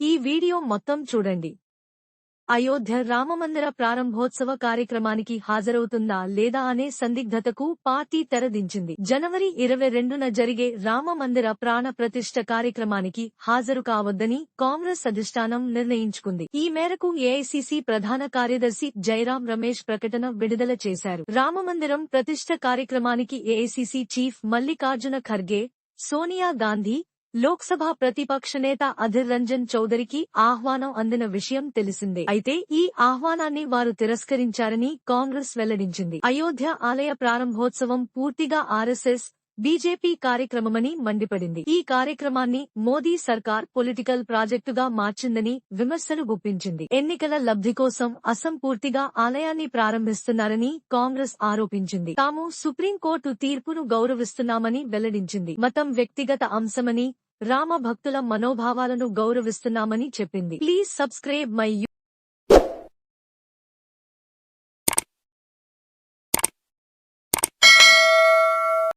ఈ వీడియో మొత్తం చూడండి. అయోధ్య రామమందిర ప్రారంభోత్సవ కార్యక్రమానికి హాజరవుతుందా లేదా అనే సందిగ్ధతకు పార్టీ తెరదించింది. జనవరి ఇరవై రెండున జరిగే రామమందిర ప్రాణ ప్రతిష్ఠ కార్యక్రమానికి హాజరు కావద్దని కాంగ్రెస్ అధిష్టానం నిర్ణయించుకుంది. ఈ మేరకు ఏఐసిసి ప్రధాన కార్యదర్శి జైరాం రమేష్ ప్రకటన విడుదల చేశారు. రామమందిరం ప్రతిష్ఠ కార్యక్రమానికి ఏఐసిసి చీఫ్ మల్లికార్జున ఖర్గే సోనియా గాంధీ లోక్సభ ప్రతిపక్ష నేత అధిర్ రంజన్ చౌదరికి ఆహ్వానం అందిన విషయం తెలిసిందే. అయితే ఈ ఆహ్వానాన్ని వారు తిరస్కరించారని కాంగ్రెస్ వెల్లడించింది. అయోధ్య ఆలయ ప్రారంభోత్సవం పూర్తిగా ఆర్ఎస్ఎస్ బీజేపీ కార్యక్రమమని మండిపడింది. ఈ కార్యక్రమాన్ని మోదీ సర్కార్ పొలిటికల్ ప్రాజెక్టుగా మార్చిందని విమర్శలు గుప్పించింది. ఎన్నికల లబ్ధి కోసం అసంపూర్తిగా ఆలయాన్ని ప్రారంభిస్తున్నారని కాంగ్రెస్ ఆరోపించింది. తాము సుప్రీంకోర్టు తీర్పును గౌరవిస్తున్నామని వెల్లడించింది. మతం వ్యక్తిగత అంశమని రామ భక్తుల మనోభావాలను గౌరవిస్తున్నామని చెప్పింది. Please subscribe my